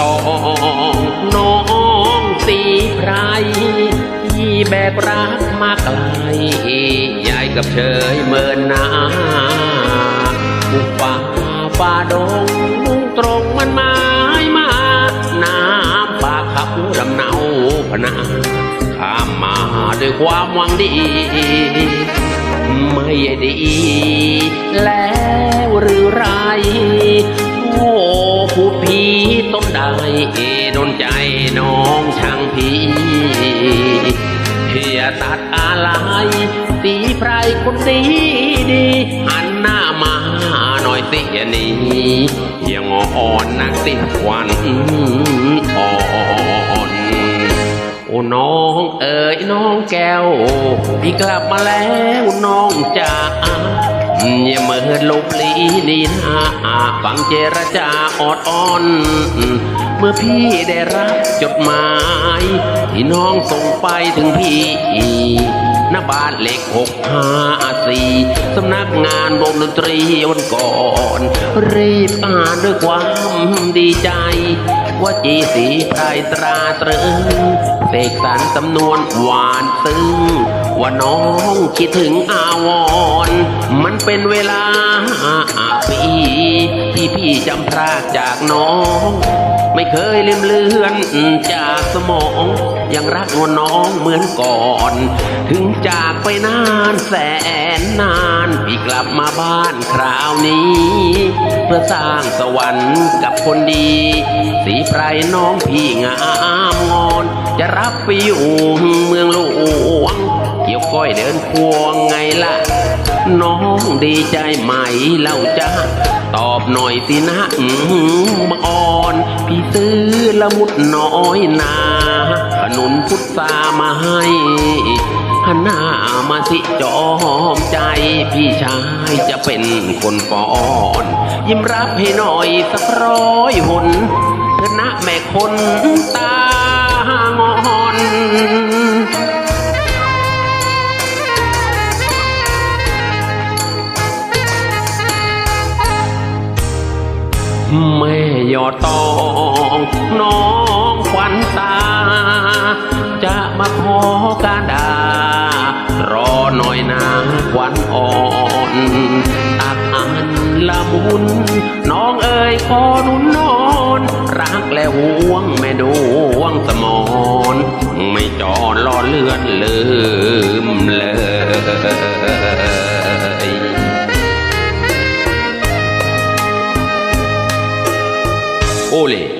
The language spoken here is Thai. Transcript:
ตองน้องสีไพรที่แบบรักมาไกลยายกับเชยเมินน้าบุกป่าฝ้าดงมุ่งตรงมันหมายมา น้ำป่าขับลำเนาพนาข้ามมาด้วยความหวังดี ไม่ดี แล้วหรือไรโอ้ผู้พี ต้นได้โดนใจน้องช่างพีเพียตัดอะไรตีไพรคนดีดีหันหน้ามาหน่อยสิอย่าหนี้ยังอ่อนนักติควันอ่อนโอ้น้องเอ๋ยน้องแก้ว พี่กลับมาแล้วน้องจ๋า อย่าเมิดลบลีนีนาฟังเจรจาออดอ้อน เมื่อพี่ได้รับจดหมาย ที่น้องส่งไปถึงพี่ หน้าบ้านเลขหกห้าสี่สำนักงานวงดนตรีวันก่อน รีบอ่านด้วยความดีใจ ว่าจีสีไพรตราตรึงเสกสรรสำนวนหวานซึ้งว่าน้องคิดถึงอาวร มันเป็นเวลาปีที่พี่จำพรากจากน้อง ไม่เคยลืมเลือนจากสมอง ยังรักนวลน้องเหมือนก่อน ถึงจากไปนานแสนนานพี่กลับมาบ้านคราวนี้ เพื่อสร้างสวรรค์กับคนดี สีไพรน้องพี่งามงอน จะรับไปอยู่เมืองหลวงเกี่ยวก้อยเดินควงไงล่ะ น้องดีใจไหมเล่าจ้าตอบหน่อยสินะอืมบังอ่อน พี่ซื้อละมุดน้อยนาขนุนพุทรามาให้หันหน้ามาสิจอมใจ พี่ชายจะเป็นคนป้อน ยิ้มรับให้หน่อยสักร้อยหนเถอนะแม่คนตางอน แม่ยอดตองน้องขวัญตา จะมาขอการดารอหน่อยนะขวัญอ่อนตักอันละมุน น้องเอ๋ยขอหนุนนอน รักและห่วงแม่ดวงสมอนไม่จอดล่อเลือนลืมเลย โอเล